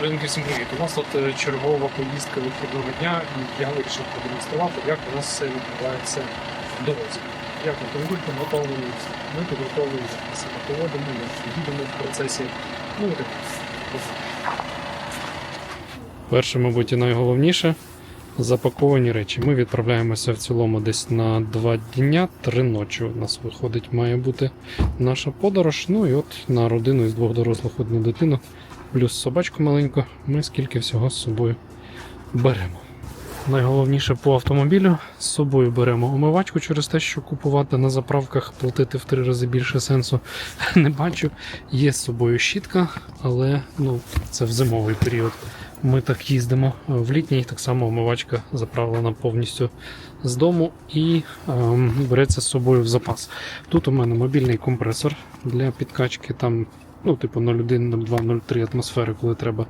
Всім привіт. У нас тут е, чергова поїздка вихідного дня, і я вирішив продемонструвати, як у нас все відбувається в дорозі. Як автомобіль підготовлений, ми підготовлені, як себе поводимо, як їдемо в процесі. Ну і так. Перше, мабуть, і найголовніше запаковані речі. Ми відправляємося в цілому десь на два дня, три ночі. У нас виходить, має бути наша подорож. Ну і от на родину із двох дорослих одну дитину плюс собачку маленьку, ми скільки всього з собою беремо. Найголовніше по автомобілю з собою беремо омивачку через те, що купувати на заправках, платити в три рази більше сенсу не бачу. Є з собою щітка, але ну, це в зимовий період. Ми так їздимо. В літній так само омивачка заправлена повністю з дому і ем, береться з собою в запас. Тут у мене мобільний компресор для підкачки, там, ну, типу 0,1, 0,2, 0,3 атмосфери, коли треба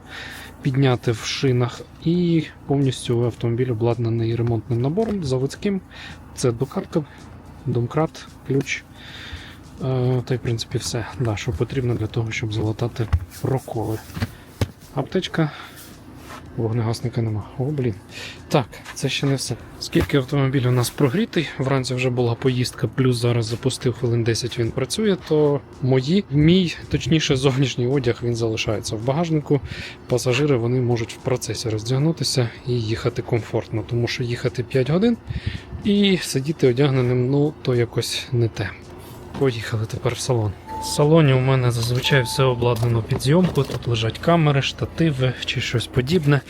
підняти в шинах. І повністю автомобіль обладнаний ремонтним набором заводським. Це докатка, домкрат, ключ. Е, та й в принципі все, да, що потрібно для того, щоб залатати проколи. Аптечка. Вогнегасника нема. О, блін. Так, це ще не все. Скільки автомобіль у нас прогрітий, вранці вже була поїздка, плюс зараз запустив хвилин 10 він працює, то мої, мій, точніше, зовнішній одяг він залишається в багажнику. Пасажири вони можуть в процесі роздягнутися і їхати комфортно, тому що їхати 5 годин і сидіти одягненим, ну, то якось не те. Поїхали тепер в салон. В салоні у мене зазвичай все обладнано під зйомку. Тут лежать камери, штативи чи щось подібне.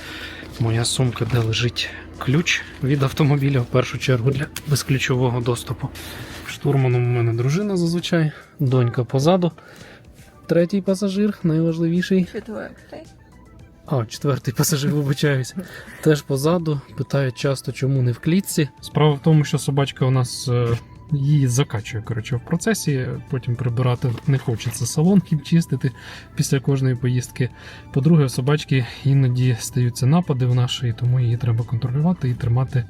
Моя сумка, де лежить ключ від автомобіля, в першу чергу для безключового доступу. Штурманом у мене дружина зазвичай, донька позаду. Третій пасажир, найважливіший. Четвертий. А, четвертий пасажир, вибачаюсь. Теж позаду. Питають часто, чому не в клітці. Справа в тому, що собачка у нас е, її закачує коротше, в процесі. Потім прибирати не хочеться салон і чистити після кожної поїздки. По-друге, у собачки іноді стаються напади в нашій, тому її треба контролювати і тримати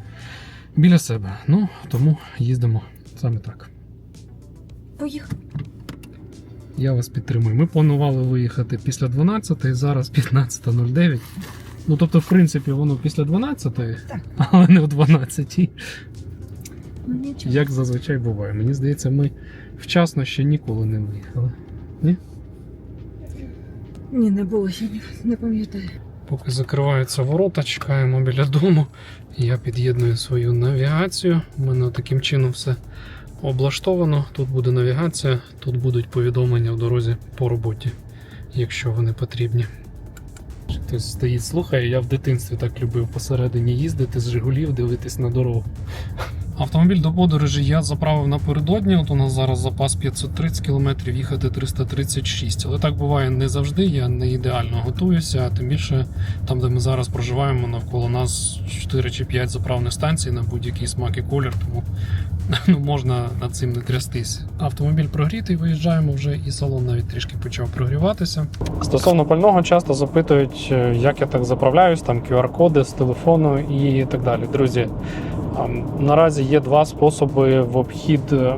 біля себе. Ну, тому їздимо саме так. Поїхав. Я вас підтримую. Ми планували виїхати після 12 зараз 15.09. Ну, тобто, в принципі, воно після 12, але не в 12. Ну нічого. Як зазвичай буває. Мені здається, ми вчасно ще ніколи не виїхали. Ні, Ні, не було ще не пам'ятаю. Поки закриваються ворота, чекаємо біля дому. Я під'єдную свою навігацію. У мене таким чином все облаштовано. Тут буде навігація, тут будуть повідомлення в дорозі по роботі, якщо вони потрібні. Хтось стоїть, слухає, я в дитинстві так любив посередині їздити з Жигулів, дивитись на дорогу. Автомобіль до подорожі я заправив напередодні. От у нас зараз запас 530 км, їхати 336. Але так буває не завжди. Я не ідеально готуюся. Тим більше там, де ми зараз проживаємо, навколо нас 4 чи 5 заправних станцій на будь-який смак і колір, тому ну, можна над цим не трястись. Автомобіль прогрітий, виїжджаємо вже, і салон навіть трішки почав прогріватися. Стосовно пального, часто запитують, е, як я так заправляюсь, там QR-коди з телефону і так далі. Друзі, Наразі є два способи в обхід е,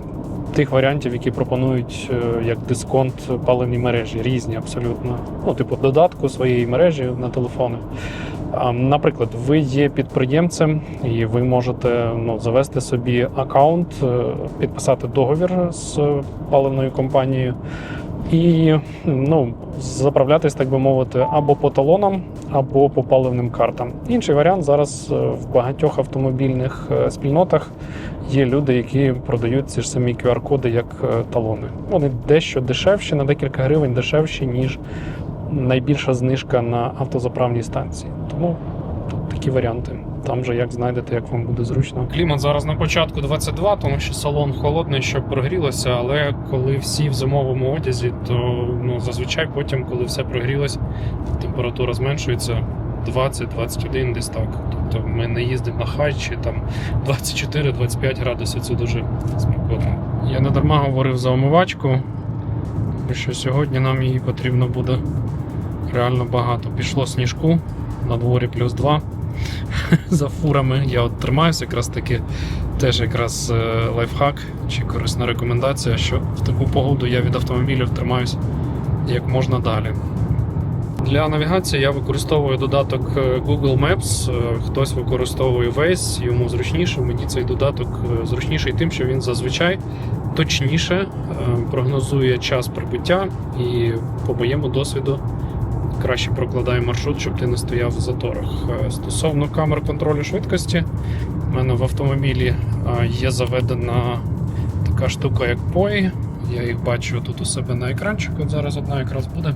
тих варіантів, які пропонують е, як дисконт паливні мережі, різні абсолютно. Ну, типу, додатку своєї мережі на телефони. Наприклад, ви є підприємцем і ви можете ну, завести собі аккаунт, е, підписати договір з паливною компанією і ну, заправлятись, так би мовити, або по талонам, або по паливним картам. Інший варіант зараз е, в багатьох автомобільних е, спільнотах є люди, які продають ці ж самі QR-коди як е, талони. Вони дещо дешевші, на декілька гривень дешевші, ніж найбільша знижка на автозаправній станції. Тому такі варіанти. Там же як знайдете, як вам буде зручно. Клімат зараз на початку 22, тому що салон холодний, щоб прогрілося, але коли всі в зимовому одязі, то ну, зазвичай потім, коли все прогрілося, температура зменшується 20-21 десь так. Тобто ми не їздимо на хай чи там 24-25 градусів, це дуже спекотно. Я не дарма говорив за омивачку, тому що сьогодні нам її потрібно буде реально багато. Пішло сніжку, на дворі плюс 2 за фурами. Я от тримаюся якраз таки. Теж якраз е, лайфхак чи корисна рекомендація, що в таку погоду я від автомобілів тримаюся як можна далі. Для навігації я використовую додаток е, Google Maps. Е, Хтось використовує Waze, йому зручніше. Мені цей додаток зручніший тим, що він зазвичай точніше прогнозує час прибуття і, по моєму досвіду, краще прокладає маршрут, щоб ти не стояв в заторах. Е, Стосовно камер контролю швидкості, в мене в автомобілі е, є заведена така штука, як POI. Я їх бачу тут у себе на екранчику. Зараз одна якраз буде.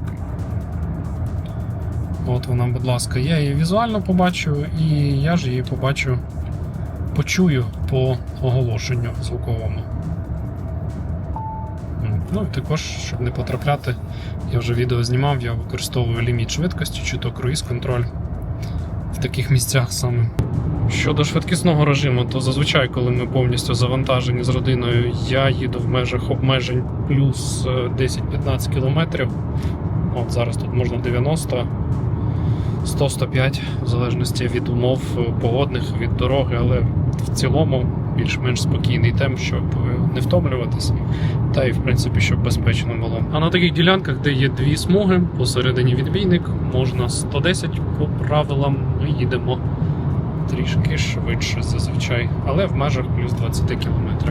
От вона, будь ласка, я її візуально побачу, і я ж її побачу, почую по оголошенню звуковому. Ну і також, щоб не потрапляти, я вже відео знімав, я використовую ліміт швидкості, чи то круїз контроль в таких місцях саме. Щодо швидкісного режиму, то зазвичай, коли ми повністю завантажені з родиною, я їду в межах обмежень плюс е, 10-15 кілометрів. От зараз тут можна 90, 100-105, в залежності від умов е, погодних, від дороги, але в цілому більш-менш спокійний темп, щоб е, не втомлюватися, та і в принципі, щоб безпечно було. А на таких ділянках, де є дві смуги, посередині відбійник, можна 110 по правилам. Ми їдемо трішки швидше зазвичай, але в межах плюс 20 км.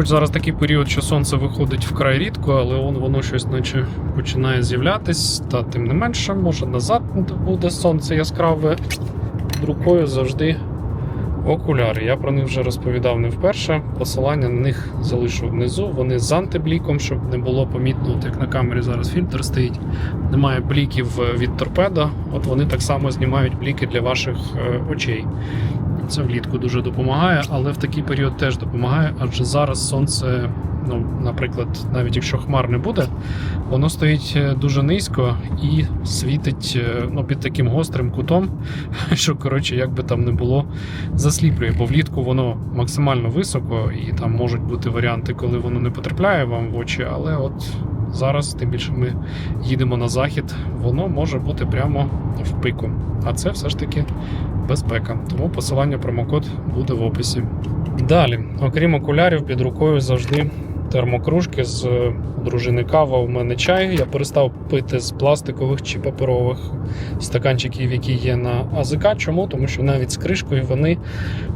Хоч зараз такий період, що сонце виходить вкрай рідко, але он, воно щось наче починає з'являтись, та тим не менше, може назад буде сонце яскраве. Рукою завжди окуляри. Я про них вже розповідав не вперше. Посилання на них залишу внизу. Вони з антибліком, щоб не було помітно, от як на камері зараз фільтр стоїть. Немає бліків е, від торпеда. От вони так само знімають бліки для ваших е, очей. Це влітку дуже допомагає, але в такий період теж допомагає, адже зараз сонце, ну, наприклад, навіть якщо хмар не буде, воно стоїть е, дуже низько і світить е, ну, під таким гострим кутом, що коротше, як би там не було, засліплює. Бо влітку воно максимально високо, і там можуть бути варіанти, коли воно не потрапляє вам в очі, але от зараз, тим більше ми їдемо на захід, воно може бути прямо в пику. А це все ж таки безпека. Тому посилання промокод буде в описі. Далі, окрім окулярів, під рукою завжди термокружки з е, дружини кава. У мене чай. Я перестав пити з пластикових чи паперових стаканчиків, які є на АЗК. Чому? Тому що навіть з кришкою вони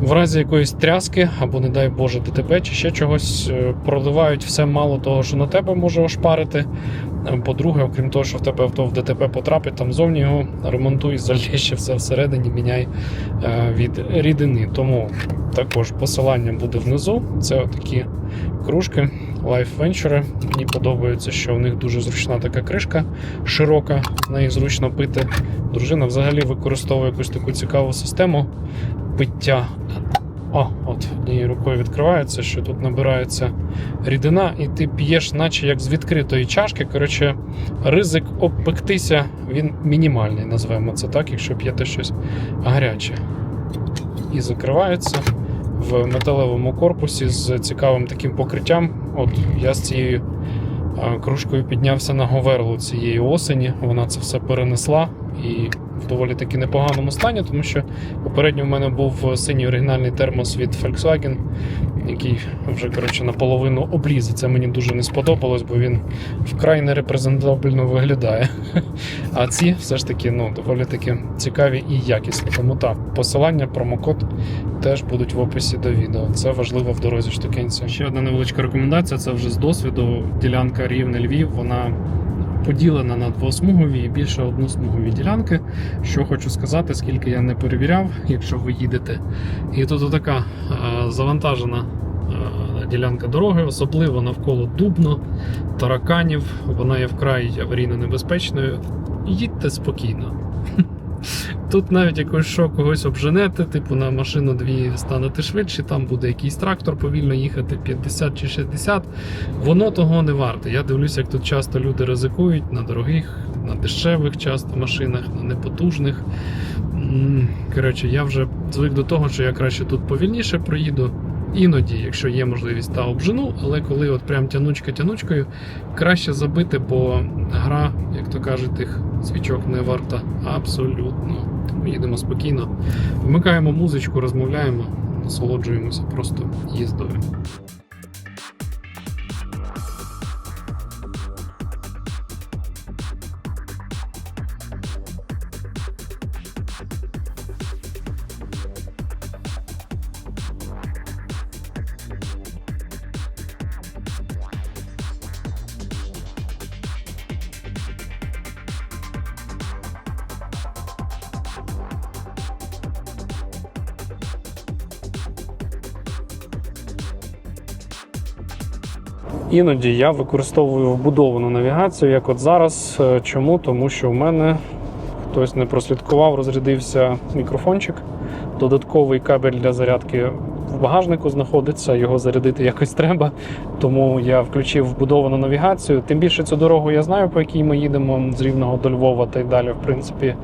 в разі якоїсь тряски або, не дай Боже, ДТП чи ще чогось е, проливають все мало того, що на тебе може ошпарити. По-друге, окрім того, що в тебе авто в ДТП потрапить, там зовні його ремонтуй, залє ще все всередині, міняй е, від рідини. Тому також посилання буде внизу. Це такі кружки Life Venture. Мені подобається, що у них дуже зручна така кришка, широка, з неї зручно пити. Дружина взагалі використовує якусь таку цікаву систему пиття. О, от однією рукою відкривається, що тут набирається рідина, і ти п'єш, наче як з відкритої чашки. Коротше, ризик обпектися він мінімальний, назвемо це так, якщо п'єте щось гаряче. І закривається в металевому корпусі з цікавим таким покриттям. От я з цією кружкою піднявся на говерлу цієї осені. Вона це все перенесла і в доволі таки непоганому стані, тому що попередньо в мене був синій оригінальний термос від Volkswagen, який вже коротше наполовину обліз. Це мені дуже не сподобалось, бо він вкрай нерепрезентабельно виглядає. А ці все ж таки ну, доволі таки цікаві і якісні. Тому так, посилання, промокод теж будуть в описі до відео. Це важливо в дорозі штукенця. Ще одна невеличка рекомендація: це вже з досвіду. Ділянка рівне Львів, вона поділена на двосмугові і більше односмугові ділянки. Що хочу сказати, скільки я не перевіряв, якщо ви їдете. І тут така е, завантажена е, ділянка дороги, особливо навколо Дубно, тараканів. Вона є вкрай аварійно небезпечною. Їдьте спокійно. Тут навіть якось що когось обженете, типу на машину дві станете швидше, там буде якийсь трактор повільно їхати 50 чи 60. Воно того не варте. Я дивлюся, як тут часто люди ризикують на дорогих, на дешевих часто машинах, на непотужних. Коротше, я вже звик до того, що я краще тут повільніше проїду. Іноді, якщо є можливість, та обжену, але коли от прям тянучка тянучкою, краще забити, бо гра, як то кажуть, тих свічок не варта абсолютно. Їдемо спокійно, вмикаємо музичку, розмовляємо, насолоджуємося просто їздою. Іноді я використовую вбудовану навігацію, як от зараз. Е, Чому? Тому що в мене хтось не прослідкував, розрядився мікрофончик. Додатковий кабель для зарядки в багажнику знаходиться, його зарядити якось треба. Тому я включив вбудовану навігацію. Тим більше цю дорогу я знаю, по якій ми їдемо з Рівного до Львова та й далі. В принципі,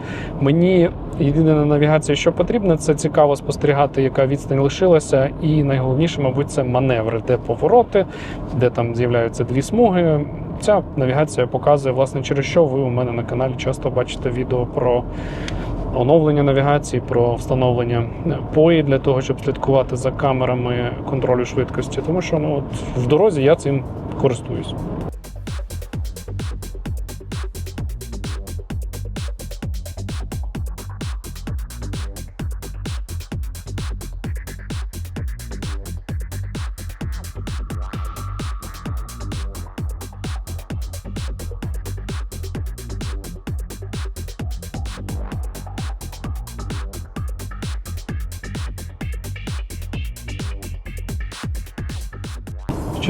мені єдине на навігації, що потрібно, це цікаво спостерігати, яка відстань лишилася. І найголовніше, мабуть, це маневри, де повороти, де там з'являються дві смуги. Ця навігація показує, власне, через що ви у мене на каналі часто бачите відео про оновлення навігації, про встановлення пої для того, щоб слідкувати за камерами контролю швидкості. Тому що ну, от в дорозі я цим користуюсь.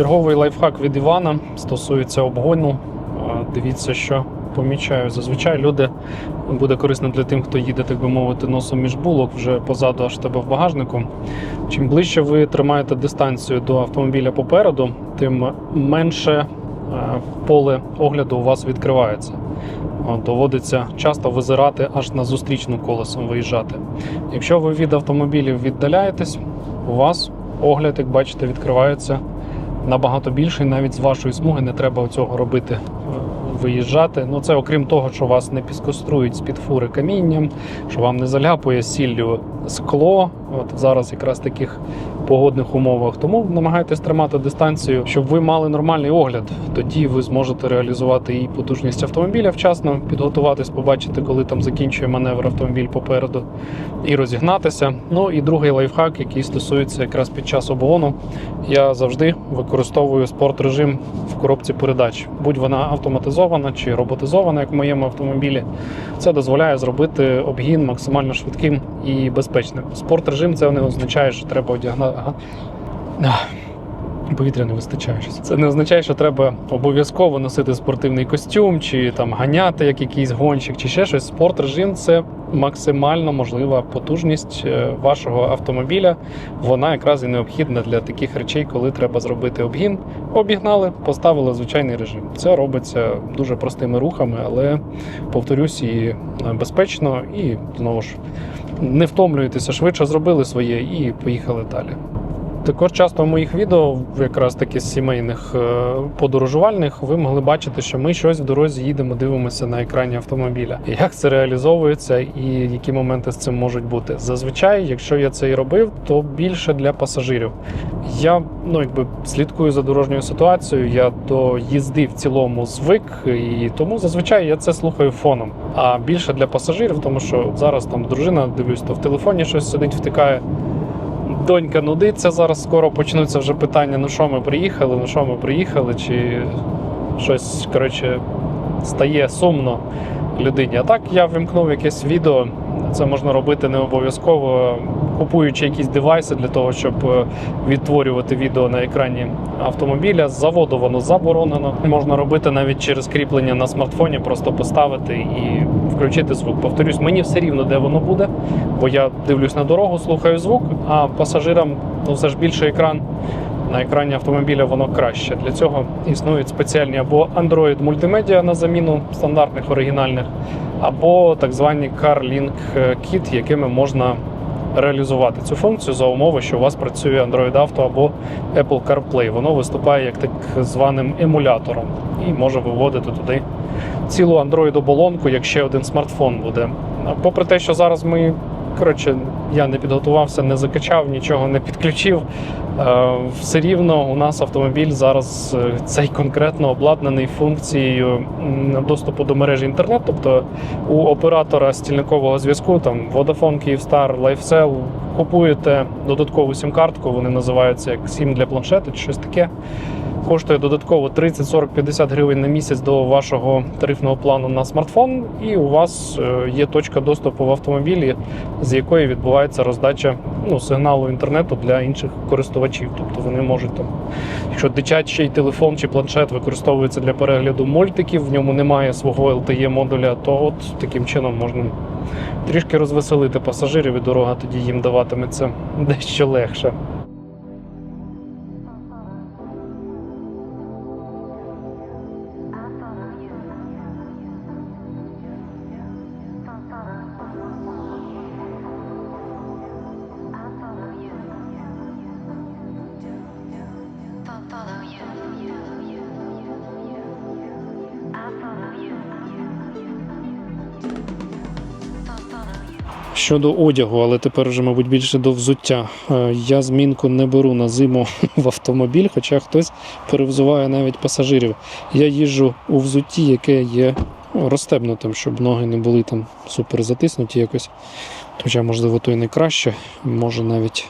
Черговий лайфхак від Івана стосується обгону. Дивіться, що помічаю. Зазвичай люди буде корисно для тим, хто їде, так би мовити, носом між булок вже позаду аж тебе в багажнику. Чим ближче ви тримаєте дистанцію до автомобіля попереду, тим менше е, поле огляду у вас відкривається. Доводиться часто визирати аж на зустрічну колесом виїжджати. Якщо ви від автомобілів віддаляєтесь, у вас огляд, як бачите, відкривається набагато більший. Навіть з вашої смуги не треба цього робити, е, виїжджати. Ну це окрім того, що вас не піскострують з-під фури камінням, що вам не заляпує сіллю скло. От зараз якраз в таких погодних умовах. Тому намагайтесь тримати дистанцію, щоб ви мали нормальний огляд. Тоді ви зможете реалізувати і потужність автомобіля вчасно, підготуватись, побачити, коли там закінчує маневр автомобіль попереду, і розігнатися. Ну і другий лайфхак, який стосується якраз під час обгону. Я завжди використовую спорт режим в коробці передач, будь вона автоматизована чи роботизована, як в моєму автомобілі. Це дозволяє зробити обгін максимально швидким і безпечним. Спорт режим це не означає, що треба одягнати. Повітря не вистачає. Це не означає, що треба обов'язково носити спортивний костюм, чи там ганяти як якийсь гонщик, чи ще щось. Спорт режим це максимально можлива потужність е, вашого автомобіля. Вона якраз і необхідна для таких речей, коли треба зробити обгін. Обігнали, поставили звичайний режим. Це робиться дуже простими рухами, але повторюсь, і е, безпечно, і знову ж не втомлюєтеся, швидше зробили своє і поїхали далі. Також часто в моїх відео, якраз таки з сімейних е, подорожувальних, ви могли бачити, що ми щось в дорозі їдемо, дивимося на екрані автомобіля. Як це реалізовується і які моменти з цим можуть бути. Зазвичай, якщо я це і робив, то більше для пасажирів. Я ну якби слідкую за дорожньою ситуацією. Я до їзди в цілому звик, і тому зазвичай я це слухаю фоном. А більше для пасажирів, тому що зараз там дружина дивлюсь, то в телефоні щось сидить, втикає. Донька нудиться зараз, скоро почнуться вже питання: ну що ми приїхали, ну що ми приїхали, чи щось коротше стає сумно людині. А так я вимкнув якесь відео. Це можна робити не обов'язково, купуючи якісь девайси для того, щоб е, відтворювати відео на екрані автомобіля. З заводу воно заборонено. Можна робити навіть через кріплення на смартфоні, просто поставити і включити звук. Повторюсь, мені все рівно, де воно буде, бо я дивлюсь на дорогу, слухаю звук, а пасажирам ну все ж більше екран. На екрані автомобіля воно краще. Для цього існують спеціальні або Android мультимедіа на заміну стандартних оригінальних, або так звані CarLink Kit, якими можна реалізувати цю функцію за умови, що у вас працює Android Auto або Apple CarPlay. Воно виступає як так званим емулятором і може виводити туди цілу Android оболонку, як ще один смартфон буде Попри те, що зараз ми, коротше, я не підготувався, не закачав, нічого не підключив. е, Все рівно у нас автомобіль зараз е, цей конкретно обладнаний функцією доступу до мережі інтернет. Тобто у оператора стільникового зв'язку, там Vodafone, Kyivstar, LifeCell, купуєте додаткову сім-картку, вони називаються як сім для планшету чи щось таке. Коштує додатково 30, 40, 50 гривень на місяць до вашого тарифного плану на смартфон, і у вас е, є точка доступу в автомобілі, з якої відбувається роздача ну, сигналу інтернету для інших користувачів. Тобто вони можуть там, якщо дитячий телефон чи планшет використовується для перегляду мультиків, в ньому немає свого LTE модуля, то от таким чином можна трішки розвеселити пасажирів, і дорога тоді їм даватиметься дещо легше. Щодо одягу, але тепер вже, мабуть, більше до взуття. Е, Я змінку не беру на зиму в автомобіль, хоча хтось перевзуває навіть пасажирів. Я їжджу у взутті, яке є розстебнутим, щоб ноги не були там супер затиснуті якось. Хоча, можливо, то і не краще, може навіть.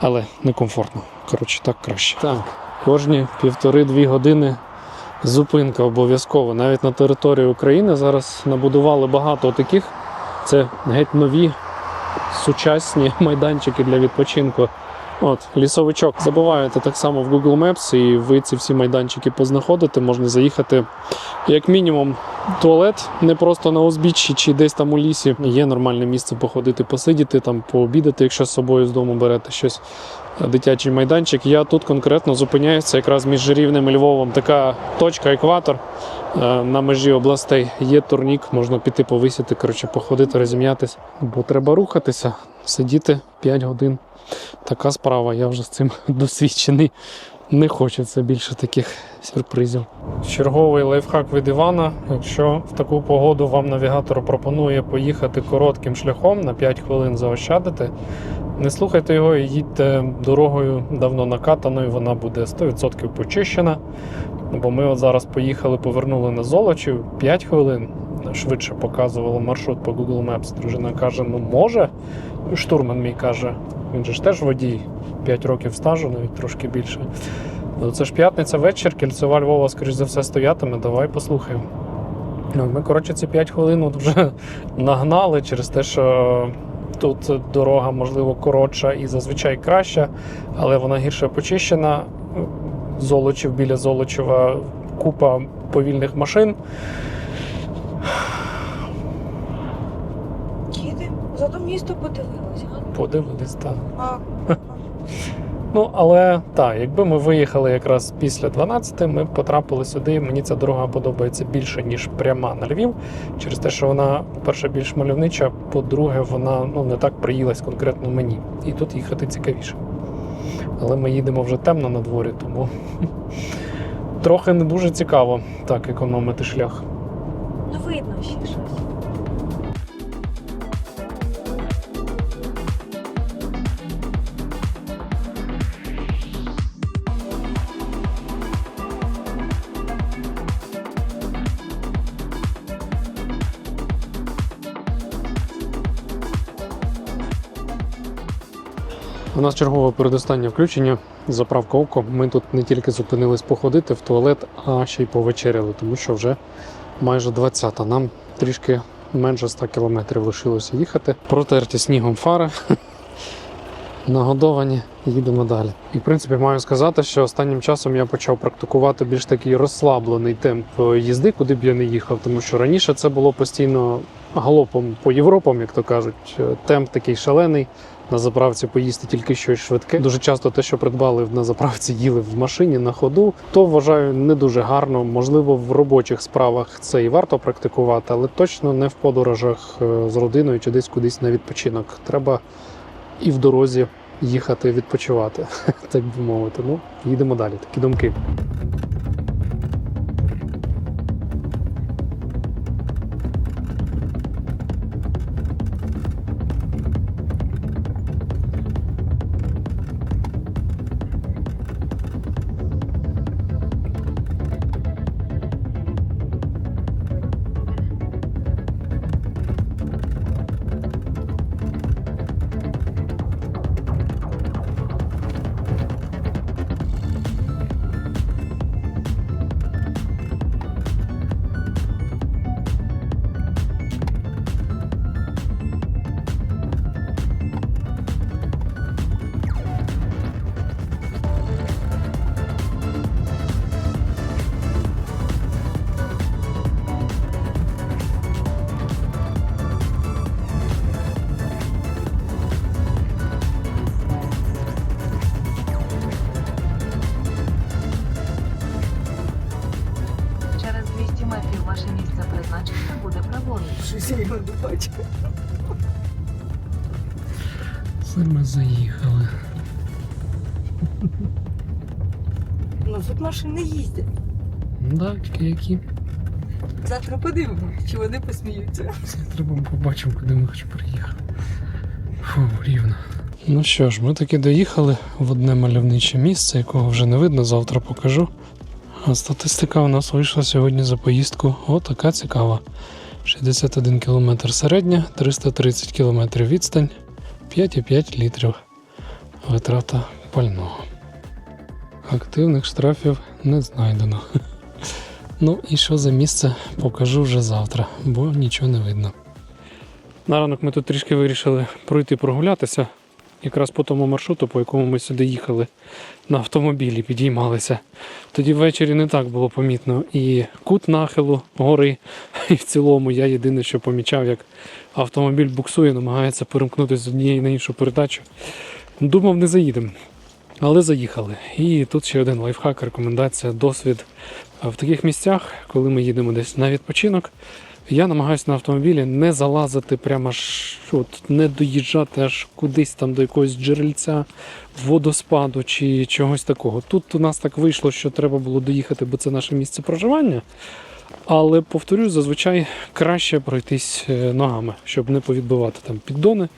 Але некомфортно. Коротше, так краще. Так, кожні півтори-дві години зупинка обов'язково. Навіть на території України зараз набудували багато таких. Це геть нові сучасні майданчики для відпочинку. От, лісовичок. Забуваєте так само в Google Maps, і ви ці всі майданчики познаходите. Можна заїхати як мінімум туалет, не просто на узбіччі чи десь там у лісі. Є нормальне місце походити, посидіти, там, пообідати, якщо з собою з дому берете щось. Дитячий майданчик. Я тут конкретно зупиняюся якраз між Рівнем і Львовом. Така точка, екватор е, на межі областей. Є турнік, можна піти повисіти, коротше, походити, розім'ятися. Бо треба рухатися, сидіти 5 годин. Така справа, я вже з цим досвідчений. Не хочеться більше таких сюрпризів. Черговий лайфхак від Івана. Якщо в таку погоду вам навігатор пропонує поїхати коротким шляхом на 5 хвилин заощадити, не слухайте його і їдьте дорогою давно накатаною, вона буде 100% почищена. Бо ми от зараз поїхали, повернули на Золочів 5 хвилин. Швидше показувало маршрут по Google Maps. Дружина каже: ну може. Штурман мій каже, він же ж теж водій, 5 років стажу, навіть трошки більше. Ну, це ж п'ятниця вечір, кільцева Львова, скоріш за все, стоятиме. Давай послухаємо. Ну, Ми, коротше, ці 5 хвилин от вже нагнали через те, що тут дорога, можливо, коротша і зазвичай краща, але вона гірше почищена. Золочів біля Золочева купа повільних машин. Їдемо. Зато місто подивилось, а? Подивились, так. А, Ну, але так, якби ми виїхали якраз після 12, ми потрапили сюди. Мені ця дорога подобається більше, ніж пряма на Львів. Через те, що вона, по-перше, більш мальовнича, по-друге, вона ну, не так приїлась конкретно мені. І тут їхати цікавіше. Але ми їдемо вже темно на дворі, тому трохи не дуже цікаво так економити шлях. ну видно ще щось. У нас чергове передостаннє включення. Заправка око. Ми тут не тільки зупинились походити в туалет, а ще й повечеряли, тому що вже майже 20-та. Нам трішки менше 100 кілометрів лишилося їхати. Протерті снігом фари. Нагодовані, їдемо далі. І в принципі маю сказати, що останнім часом я почав практикувати більш такий розслаблений темп їзди, куди б я не їхав, тому що раніше це було постійно галопом по Європам, як то кажуть. Темп такий шалений. На заправці поїсти тільки щось швидке. Дуже часто те, що придбали на заправці, їли в машині на ходу, то вважаю не дуже гарно. Можливо, в робочих справах це і варто практикувати, але точно не в подорожах е, з родиною чи десь кудись на відпочинок. Треба і в дорозі їхати відпочивати, так би мовити. Ну, їдемо далі. Такі думки. Це ми заїхали. Ну тут машини їздять. Да, тільки які. Завтра подивимося, чи вони посміються. Треба побачимо, куди ми хоч приїхали. Фу, рівно. Ну що ж, ми таки доїхали в одне мальовниче місце, якого вже не видно, завтра покажу. А статистика у нас вийшла сьогодні за поїздку. О, така цікава. 61 км середня, 330 км відстань, 5,5 літрів витрата пального. Активних штрафів не знайдено. Ну і що за місце покажу вже завтра, бо нічого не видно. На ранок ми тут трішки вирішили пройти прогулятися, якраз по тому маршруту, по якому ми сюди їхали на автомобілі, підіймалися. Тоді ввечері не так було помітно і кут нахилу гори, і в цілому я єдине, що помічав, як автомобіль буксує, намагається перемкнутися з однієї на іншу передачу. Думав, не заїдемо. Але заїхали. І тут ще один лайфхак, рекомендація, досвід. В таких місцях, коли ми їдемо десь на відпочинок, я намагаюся на автомобілі не залазити прямо аж от, не доїжджати аж кудись там до якогось джерельця, водоспаду чи чогось такого. Тут у нас так вийшло, що треба було доїхати, бо це наше місце проживання. Але повторюю, зазвичай краще пройтись е, ногами, щоб не повідбивати там піддони.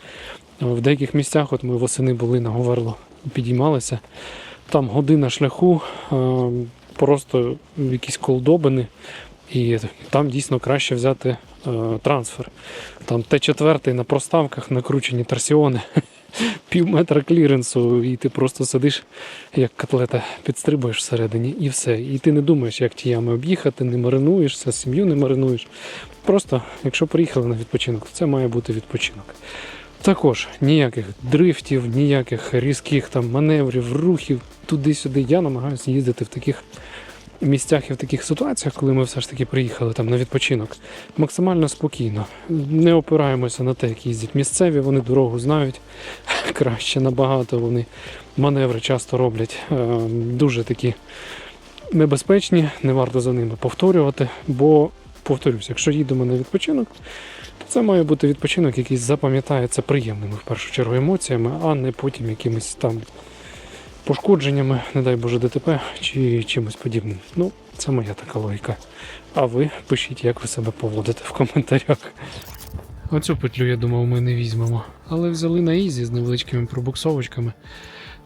В деяких місцях, от ми восени були на Говерло, підіймалися. Там година шляху, е, просто якісь колдобини, і там дійсно краще взяти е, трансфер. Там Т4 на проставках накручені торсіони, пів метра кліренсу, і ти просто сидиш, як котлета, підстрибуєш всередині, і все. І ти не думаєш, як ті ями об'їхати, не маринуєшся, сім'ю не маринуєш. Просто, якщо приїхали на відпочинок, це має бути відпочинок. Також ніяких дрифтів, ніяких різких там маневрів, рухів туди-сюди. Я намагаюся їздити в таких місцях і в таких ситуаціях, коли ми все ж таки приїхали там на відпочинок, максимально спокійно. Не опираємося на те, як їздять місцеві, вони дорогу знають краще набагато. Вони маневри часто роблять е, дуже такі небезпечні, не варто за ними повторювати, бо повторюсь, якщо їдемо на відпочинок, то це має бути відпочинок, який запам'ятається приємними в першу чергу емоціями, а не потім якимись там пошкодженнями, не дай Боже, ДТП чи чимось подібним. Ну, це моя така логіка. А ви пишіть, як ви себе поводите в коментарях. Оцю петлю, я думав, ми не візьмемо. Але взяли на ізі з невеличкими пробуксовочками.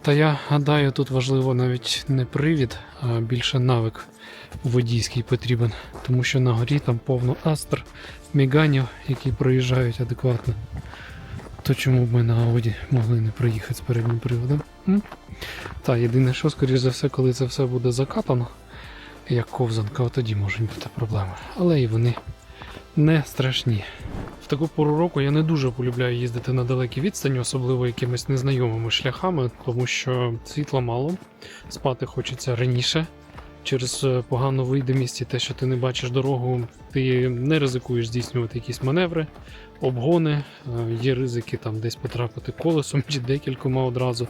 Та я гадаю, тут важливо навіть не привід, а більше навик водійський потрібен. Тому що на горі там повно астр, міганів, які проїжджають адекватно. То чому б ми на Ауді могли не проїхати з переднім приводом? Та єдине, що, скоріш за все, коли це все буде закатано, як ковзанка, тоді можуть бути проблеми. Але і вони не страшні. В таку пору року я не дуже полюбляю їздити на далекі відстані, особливо якимись незнайомими шляхами, тому що світла мало, спати хочеться раніше. Через е, погану видимість і те, що ти не бачиш дорогу, ти не ризикуєш здійснювати якісь маневри, обгони, е, є ризики там десь потрапити колесом чи декількома одразу.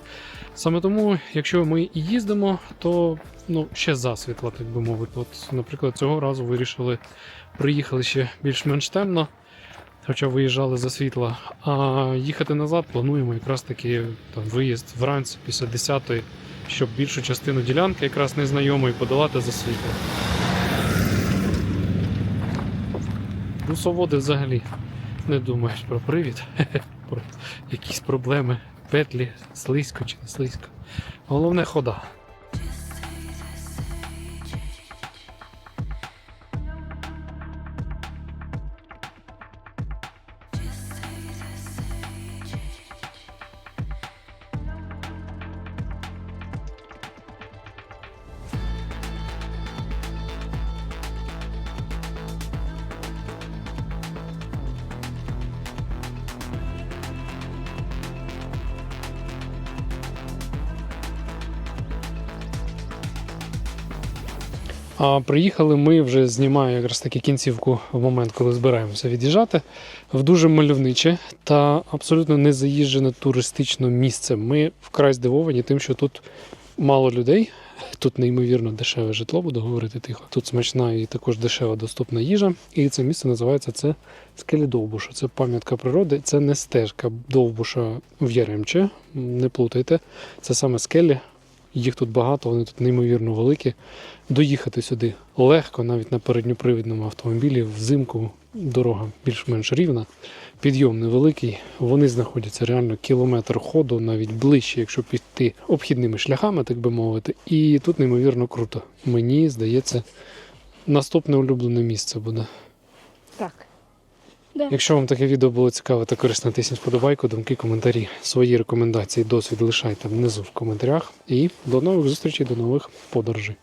Саме тому, якщо ми і їздимо, то ну, ще засвітла, так би мовити. От, наприклад, цього разу вирішили, приїхали ще більш-менш темно, хоча виїжджали за світла. А їхати назад плануємо якраз таки там, виїзд вранці після 10-ї, щоб більшу частину ділянки якраз незнайомої подолати за світло. Бусоводи взагалі не думають про привід, про якісь проблеми, петлі, слизько чи не слизько. Головне хода. А приїхали ми вже знімаю якраз таки кінцівку в момент, коли збираємося від'їжджати в дуже мальовниче та абсолютно незаїжджене туристичне місце. Ми вкрай здивовані тим, що тут мало людей, Тут неймовірно дешеве житло, буду говорити тихо. Тут смачна і також дешева доступна їжа. І це місце називається це скелі Довбуша. Це пам'ятка природи. Це не стежка Довбуша в Яремче. Не плутайте. Це саме скелі. Їх тут багато, вони тут неймовірно великі. Доїхати сюди легко, навіть на передньопривідному автомобілі. Взимку дорога більш-менш рівна. Підйом невеликий. Вони знаходяться реально кілометр ходу, навіть ближче, якщо піти обхідними шляхами, так би мовити. І тут неймовірно круто. Мені здається, наступне улюблене місце буде. Так. Якщо вам таке відео було цікаве та корисне, тисніть вподобайку, думки, коментарі, свої рекомендації, досвід лишайте внизу в коментарях. І до нових зустрічей, до нових подорожей.